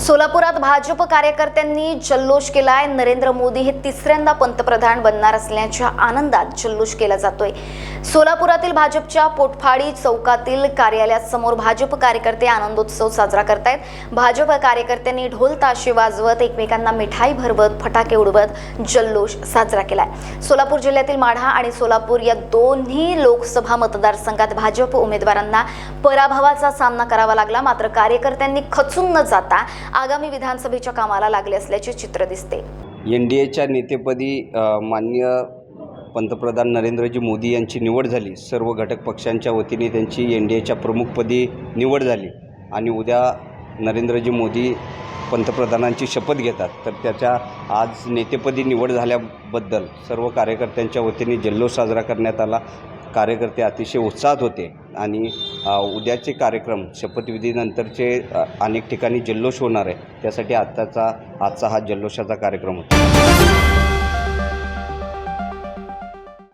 सोलापुरात भाजप कार्यकर्त्यांनी जल्लोष केलाय. नरेंद्र मोदी हे तिसऱ्यांदा पंतप्रधान बनणार असल्याच्या आनंदात जल्लोष केला जातोय. सोलापुरातील भाजपच्या पोटफाडी चौकातील कार्यालयासमोर भाजप कार्यकर्ते आनंदोत्सव साजरा करतायत. भाजप कार्यकर्त्यांनी ढोल ताशे वाजवत एकमेकांना मिठाई भरवत फटाके उडवत जल्लोष साजरा केलाय. सोलापूर जिल्ह्यातील माढा आणि सोलापूर या दोन्ही लोकसभा मतदारसंघात भाजप उमेदवारांना पराभवाचा सामना करावा लागला. मात्र कार्यकर्त्यांनी खचून न जाता आगामी विधानसभेच्या कामाला लागले असल्याचे चित्र दिसते. एन डी एच्या नेतेपदी माननीय पंतप्रधान नरेंद्रजी मोदी यांची निवड झाली. सर्व घटक पक्षांच्या वतीने त्यांची एन डी एच्या प्रमुखपदी निवड झाली आणि उद्या नरेंद्रजी मोदी पंतप्रधानांची शपथ घेतात. तर त्याच्या आज नेतेपदी निवड झाल्याबद्दल सर्व कार्यकर्त्यांच्या वतीने जल्लोष साजरा करण्यात आला. कार्यकर्ते अतिशय उत्साहात होते आणि उद्याचे कार्यक्रम शपथविधीनंतरचे अनेक ठिकाणी जल्लोष होणार आहे. त्यासाठी आत्ताचा आजचा हा जल्लोषाचा कार्यक्रम होता.